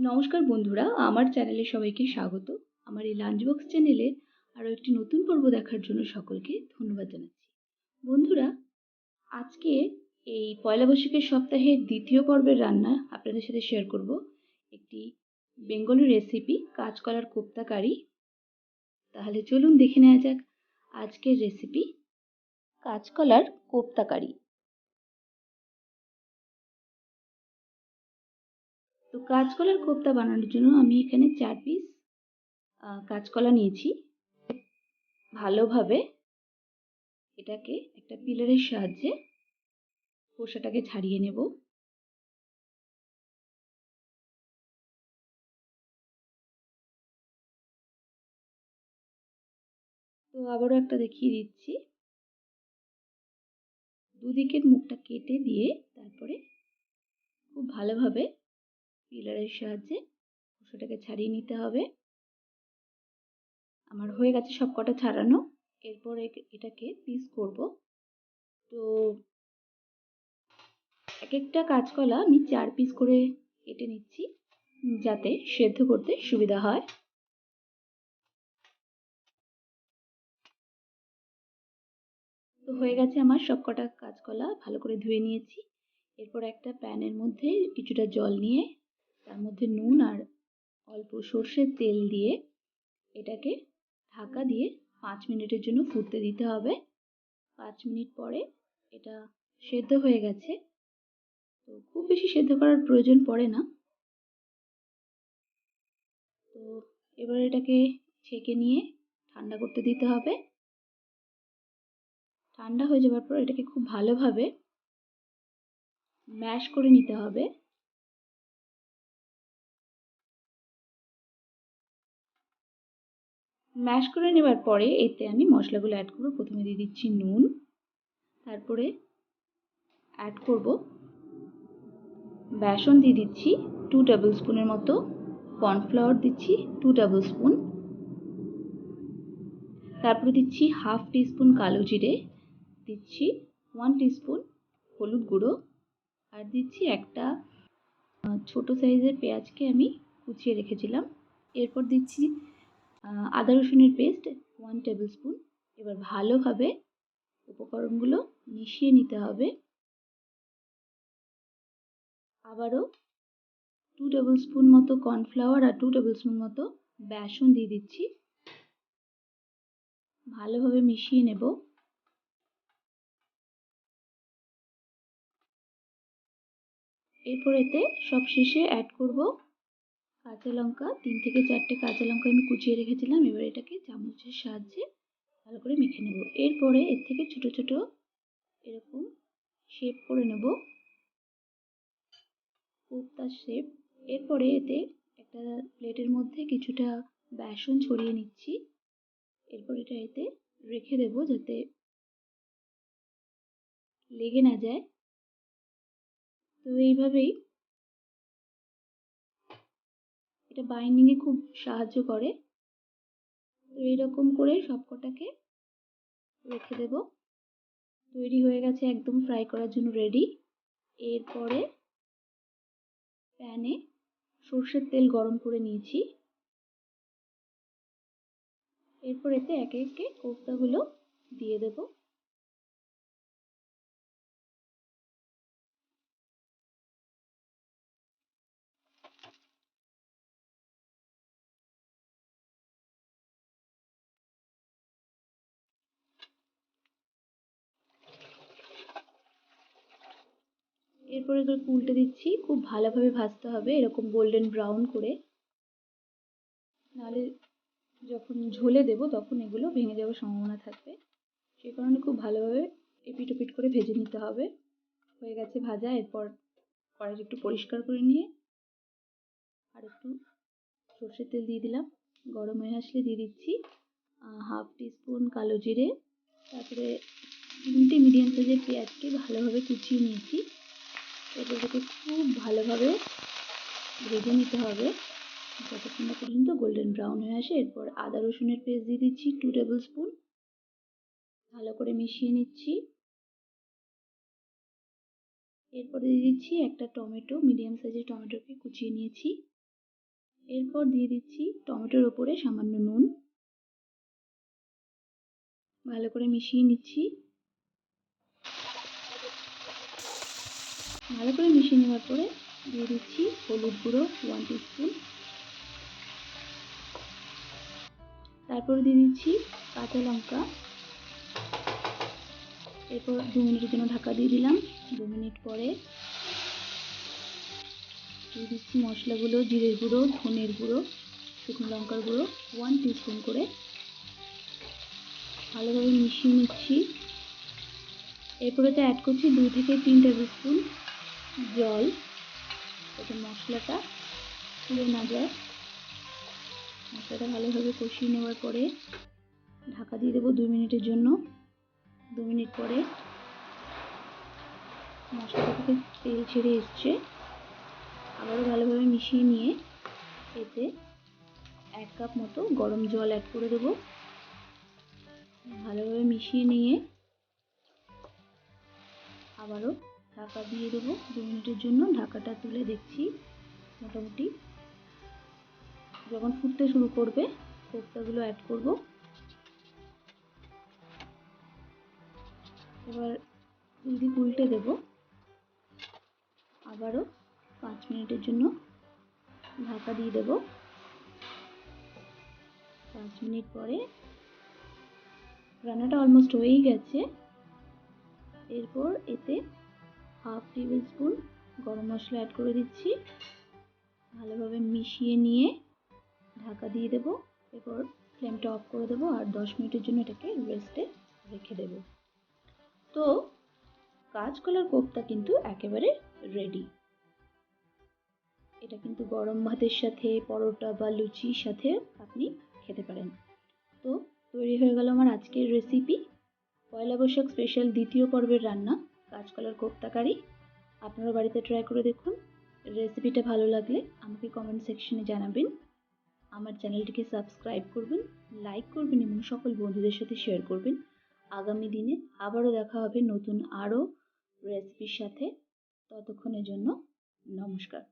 নমস্কার বন্ধুরা, আমার চ্যানেলে সবাইকে স্বাগত। আমার এই লাঞ্চ বক্স চ্যানেলে আরও একটি নতুন পর্ব দেখার জন্য সকলকে ধন্যবাদ জানাচ্ছি। বন্ধুরা, আজকে এই পয়লা বৈশাখের সপ্তাহের দ্বিতীয় পর্বের রান্না আপনাদের সাথে শেয়ার করব। একটি বেঙ্গলি রেসিপি কাঁচকলার কোপ্তা কারি। তাহলে চলুন দেখে নেওয়া যাক আজকের রেসিপি কাঁচকলার কোপ্তা কারি। তো কাঁচকলার কোপ্তা বানানোর জন্য আমি এখানে চার পিস কাঁচকলা নিয়েছি। ভালোভাবে এটাকে একটা পিলারের সাহায্যে খোসাটাকে ছাড়িয়ে নেব। তো আবারও একটা দেখিয়ে দিচ্ছি। দুদিকের মুখটা কেটে দিয়ে তারপরে খুব ভালোভাবে পিলারের সাহায্যে খোসাটাকে ছাড়িয়ে নিতে হবে। আমার হয়ে গেছে সব কটা ছাড়ানো। এরপর এটাকে পিস করব। তো এক একটা কাঁচকলা আমি চার পিস করে কেটে নিচ্ছি, যাতে সেদ্ধ করতে সুবিধা হয়। তো হয়ে গেছে আমার সব কটা কাঁচকলা ভালো করে ধুয়ে নিয়েছি। এরপর একটা প্যানের মধ্যে কিছুটা জল নিয়ে তার মধ্যে নুন আর অল্প সর্ষের তেল দিয়ে এটাকে ঢাকা দিয়ে পাঁচ মিনিটের জন্য ফুটতে দিতে হবে। পাঁচ মিনিট পরে এটা সেদ্ধ হয়ে গেছে। তো খুব বেশি সেদ্ধ করার প্রয়োজন পড়ে না। তো এবার এটাকে ছেঁকে নিয়ে ঠান্ডা করতে দিতে হবে। ঠান্ডা হয়ে যাওয়ার পর এটাকে খুব ভালোভাবে ম্যাশ করে নিতে হবে। ম্যাশ করে নেবার পরে এতে আমি মশলাগুলো অ্যাড করব। প্রথমে দিয়ে দিচ্ছি নুন, তারপরে অ্যাড করব। বেসন দিয়ে দিচ্ছি টু টেবিল স্পুনের মতো। কর্নফ্লাওয়ার দিচ্ছি টু টেবিল স্পুন তারপরে দিচ্ছি হাফ টিস্পুন কালো জিরে। দিচ্ছি ওয়ান টিস্পুন হলুদ গুঁড়ো। আর দিচ্ছি একটা ছোট সাইজের পেঁয়াজকে আমি কুচিয়ে রেখেছিলাম। এরপর দিচ্ছি আদা রসুনের পেস্ট ওয়ান টেবিল স্পুন এবার ভালোভাবে উপকরণগুলো মিশিয়ে নিতে হবে। আবারও টু টেবিল স্পুন মতো কর্নফ্লাওয়ার আর টু টেবিল স্পুন মতো বেসন দিয়ে দিচ্ছি। ভালোভাবে মিশিয়ে নেব। এরপর এতে সব শেষে অ্যাড করব কাঁচা লঙ্কা, তিন থেকে চারটে কাঁচা লঙ্কা আমি কুচিয়ে রেখেছিলাম, এবার এটাকে চামচের সাহায্যে ভালো করে মেখে নেব। এরপরে এর থেকে ছোট ছোট এরকম শেপ করে নেব। কোপ্তার শেপ এরপরে এতে একটা প্লেটের মধ্যে কিছুটা বেসন ছড়িয়ে নিচ্ছি। এরপর এটা এতে রেখে দেব যাতে লেগে না যায়। তো এইভাবেই এটা বাইন্ডিংয়ে খুব সাহায্য করে। তো এইরকম করে সবকটাকে রেখে দেব। তৈরি হয়ে গেছে একদম ফ্রাই করার জন্য রেডি এরপরে প্যানে সর্ষের তেল গরম করে নিয়েছি। এরপর এতে একে একে কোফতাগুলো দিয়ে দেবো। এরপর এগুলো উল্টে দিচ্ছি, খুব ভালোভাবে ভাজতে হবে, এরকম গোল্ডেন ব্রাউন করে। নাহলে যখন ঝোলে দেব, তখন এগুলো ভেঙে যাওয়ার সম্ভাবনা থাকবে। সেই কারণে খুব ভালোভাবে এপিট ওপিট করে ভেজে নিতে হবে। হয়ে গেছে ভাজা, এরপর কড়াইটা একটু পরিষ্কার করে নিয়ে আর একটু সর্ষের তেল দিয়ে দিলাম। গরম হয়ে আসলে দিয়ে দিচ্ছি হাফ টিস্পুন কালো জিরে, তারপরে তিনটে মিডিয়াম সাইজের পেঁয়াজকে ভালোভাবে কুচিয়ে নিয়েছি। এগুলোকে খুব ভালোভাবে ভেজে নিতে হবে। যতক্ষণ না পর্যন্ত গোল্ডেন ব্রাউন হয়ে আসে, এরপর আদা রসুনের পেস্ট দিয়ে দিচ্ছি টু টেবিল স্পুন ভালো করে মিশিয়ে নিচ্ছি। এরপর দিয়ে দিচ্ছি একটা টমেটো মিডিয়াম সাইজের টমেটোকে কুচিয়ে নিয়েছি। এরপর দিয়ে দিচ্ছি টমেটোর ওপরে সামান্য নুন। ভালো করে মিশিয়ে নিচ্ছি। ভালো করে মিশিয়ে নেওয়ার পরে দিয়ে দিচ্ছি হলুদ গুঁড়ো ওয়ান স্পুন তারপর দিয়ে দিচ্ছি কাঁচা লঙ্কা। এরপর দু মিনিটের জন্য ঢাকা দিয়ে দিলাম। দু মিনিট পরে দিয়ে দিচ্ছি মশলাগুলো, জিরের গুঁড়ো, ধনের গুঁড়ো, শুকনো লঙ্কার গুঁড়ো ওয়ান স্পুন করে। ভালোভাবে মিশিয়ে নিচ্ছি। এরপরে তো অ্যাড করছি দুই থেকে তিন টেবিল স্পুন জল যাতে মশলাটা, পুড়ে না যায়। মশলাটা ভালোভাবে কষিয়ে নেওয়ার পরে ঢাকা দিয়ে দেবো দুই মিনিটের জন্য। দু মিনিট পরে মশলাটা থেকে তেল ছেড়ে এসছে। আবারও ভালোভাবে মিশিয়ে নিয়ে এতে এক কাপ মতো গরম জল অ্যাড করে দেবো। ভালোভাবে মিশিয়ে নিয়ে আবারও ঢাকা দিয়ে দেবো দু মিনিটের জন্য। ঢাকাটা তুলে দেখছি মোটামুটি। যখন ফুটতে শুরু করবে, কোপ্তাগুলো অ্যাড করব। এবার দুই উল্টে দেব। আবারও পাঁচ মিনিটের জন্য ঢাকা দিয়ে দেব। পাঁচ মিনিট পরে রান্নাটা অলমোস্ট হয়েই গেছে। এরপর এতে হাফ টেবিল স্পুন গরম মশলা অ্যাড করে দিচ্ছি। ভালোভাবে মিশিয়ে নিয়ে ঢাকা দিয়ে দেব। এরপর ফ্লেমটা অফ করে দেবো আর দশ মিনিটের জন্য এটাকে রেস্টে রেখে দেব। তো কাঁচকলার কোপ্তা কিন্তু একেবারে রেডি এটা কিন্তু গরম ভাতের সাথে, পরোটা বা লুচির সাথে আপনি খেতে পারেন। তো তৈরি হয়ে গেল আমার আজকের রেসিপি পয়লা বৈশাখ স্পেশাল দ্বিতীয় পর্বের রান্না। কাঁচকলার কোপ্তা কারি আপনারা বাড়িতে ট্রাই করে দেখুন। রেসিপিটা ভালো লাগলে আমাকে কমেন্ট সেকশনে জানাবেন। আমার চ্যানেলটিকে সাবস্ক্রাইব করবেন লাইক করবেন এবং সকল বন্ধুদের সাথে শেয়ার করবেন। আগামী দিনে আবারও দেখা হবে নতুন আরও রেসিপির সাথে। ততক্ষণের জন্য নমস্কার।